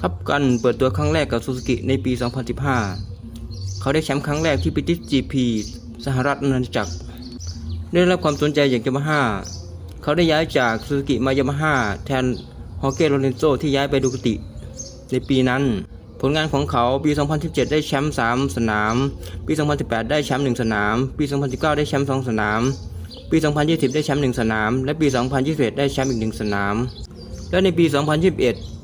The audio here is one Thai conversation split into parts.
ทับกันเปิดตัวครั้งแรกกับซูซูกิในปี 2015 เขาได้แชมป์ครั้งแรกที่ปิติส GP สหรัฐอาณาจักร ได้รับความสนใจจากยามาฮ่าเขาได้ย้ายจากซูซูกิมายามาฮ่าแทนฮอเก้โรเลนโซที่ย้ายไปดูกติ ในปีนั้น ผลงานของเขาปี 2017 ได้แชมป์ 3 สนาม ปี 2018 ได้แชมป์ 1 สนาม ปี 2019 ได้แชมป์ 2 สนาม ปี 2020 ได้แชมป์ 1 สนาม และปี 2021 ได้แชมป์อีก 1 สนาม และในปี 2021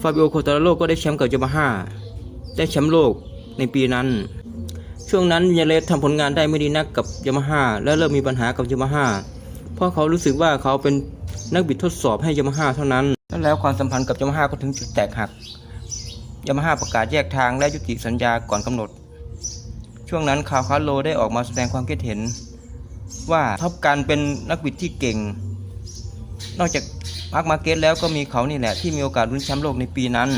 ฟาบิโอโคตาโลก็ได้แชมป์กับยามาฮ่าได้แชมป์โลกในปีนั้น ช่วงนั้นยาเลสทำผลงานได้ไม่ดีนักกับยามาฮ่าและเริ่มมีปัญหากับยามาฮ่าเพราะเขารู้สึกว่าเขาเป็นนักบิดทดสอบให้ยามาฮ่าเท่านั้น แล,แล้วความสัมพันธ์กับยามาฮ่าก็ถึงจุดแตกหักยามาฮ่าประกาศแยกทางและยุติสัญญาก่อนกำหนด ช่วงนั้นคาวคาโลได้ออกมาแสดงความคิดเห็น ว่าท็อปการเป็นนักบิดที่เก่ง นอกจาก มาร์คมาเก็ตแล้วก็มีเขานี่แหละที่มีโอกาสลุ้นแชมป์โลกในปีนั้น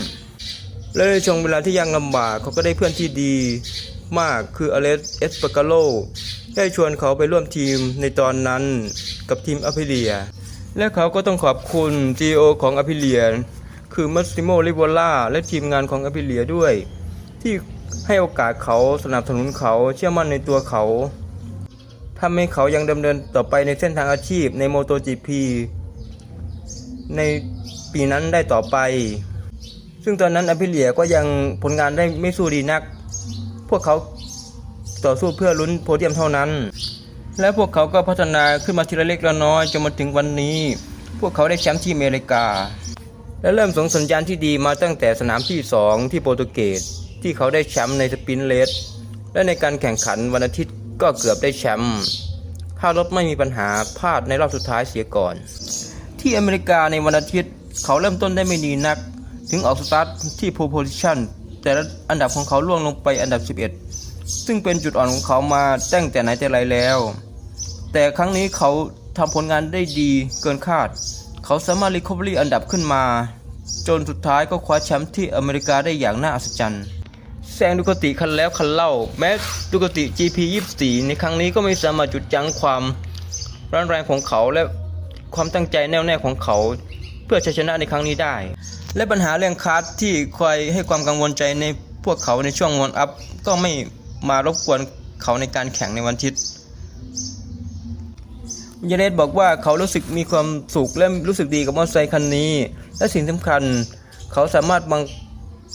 และในช่วงเวลาที่ยังลำบากเขาก็ได้เพื่อนที่ดีมากคืออเลสเอสปากาโลได้ชวนเขาไปร่วมทีมในตอนนั้นกับทีมอพิเลีย และเขาก็ต้องขอบคุณ CEO ของอพิเลีย คือมัสซิโมลิโวล่าและทีมงานของอพิเลียด้วย ที่ให้โอกาสเขาสนับสนุนเขาเชื่อมั่นในตัวเขาทำให้เขายังดำเนินต่อไปในเส้นทางอาชีพในโมโต GP ในปีนั้นได้ต่อไป ซึ่งตอนนั้นอภิเลียก็ยังผลงานได้ไม่สู้ดีนัก พวกเขาต่อสู้เพื่อลุ้นโพเดียมเท่านั้น และพวกเขาก็พัฒนาขึ้นมาทีละเล็กละน้อยจนมาถึงวันนี้ พวกเขาได้แชมป์ที่อเมริกา และเริ่มส่งสัญญาณที่ดีมาตั้งแต่สนามที่ 2 ที่โปรตุเกสที่เขาได้แชมป์ในสปินเลสและในการแข่งขันวันอาทิตย์ก็เกือบได้แชมป์ถ้ารถไม่มีปัญหาพลาดในรอบสุดท้ายเสียก่อน ที่อเมริกาในวันอาทิตย์ เขาเริ่มต้นได้ไม่ดีนัก ถึงออกสตาร์ทที่โพโพซิชันแต่ละอันดับของเขาล่วงลงไปอันดับ 11 ซึ่งเป็นจุดอ่อนของเขามาตั้งแต่ไหนแต่ไรแล้ว แต่ครั้งนี้เขาทำผลงานได้ดีเกินคาด เขาสามารถรีคอเวอรี่อันดับขึ้นมา จนสุดท้ายก็คว้าแชมป์ที่อเมริกาได้อย่างน่าอัศจรรย์แซงดูกติคันแล้วคันเล่า แม้ดูกติ GP 24 ในครั้งนี้ก็ไม่สามารถจุดยั้งความร้อนแรงของเขาและ ความตั้งใจแน่วแน่ของเขาเพื่อชัยชนะในครั้งนี้ได้ และปัญหาเรื่องคาร์ดที่คอยให้ความกังวลใจในพวกเขาในช่วงวอร์มอัพก็ไม่มารบกวนเขาในการแข่งในวันอาทิตย์ยาเลสบอกว่าเขารู้สึกมีความสุขและรู้สึกดีกับมอเตอร์ไซคันนี้ และสิ่งสำคัญ เขาสามารถบัง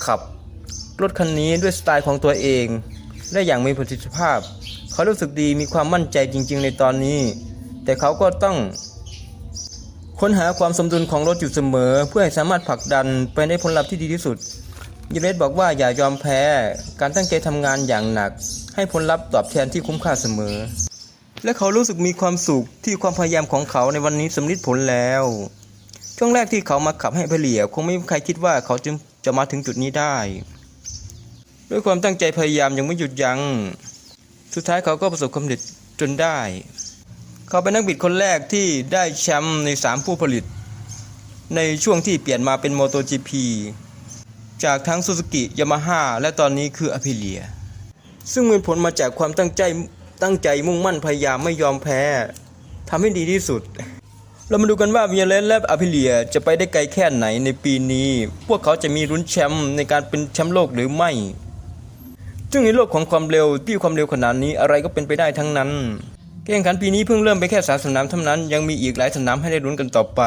คับรถคันนี้ด้วยสไตล์ของตัวเองได้อย่างมีประสิทธิภาพ เขารู้สึกดีมีความมั่นใจจริง ๆ ในตอนนี้ แต่เขาก็ต้อง ค้นหาความสมดุลของรถอยู่เสมอ เพื่อให้สามารถผลักดันไปในผลลัพธ์ที่ดีที่สุดยาเลสบอกว่าอย่ายอมแพ้ การตั้งใจทำงานอย่างหนัก ให้ผลลัพธ์ตอบแทนที่คุ้มค่าเสมอ และเขารู้สึกมีความสุขที่ความพยายามของเขาในวันนี้สำลิดผลแล้ว ช่วงแรกที่เขามาขับให้เพลียคงไม่มีใครคิดว่าเขาจะจะมาถึงจุดนี้ได้ ด้วยความตั้งใจพยายามยังไม่หยุดยัง้ง สุดท้ายเขาก็ประสบความสำเร็จจนได้ เขาเป็นนักบิดคนแรกที่ได้แชมป์ใน 3 ผู้ผลิต ในช่วงที่เปลี่ยนมาเป็นโมโต GP จากทั้งซูซูกิยามาฮ่าและตอนนี้คืออ p ิเลียซึ่งมีผลมาจากความตั้งใจตั้งใจมุ่งมั่นพยายามไม่ยอมแพ้ทำให้ดีที่สุด เรามาดูกันว่าวิยเลนและอ p ิเลียจะไปได้ไกลแค่ไหนในปีนี้ พวกเขาจะมีลุ้นแชมป์ในการเป็นแชมป์โลกหรือไม่ซึ่งในโลกของความเร็วที่ความเร็วขนาดนี้อะไรก็เป็นไปได้ทั้งนั้น แข่งขันปีนี้เพิ่งเริ่มไปแค่สามสนามเท่านั้น ยังมีอีกหลายสนามให้ได้ลุ้นกันต่อไป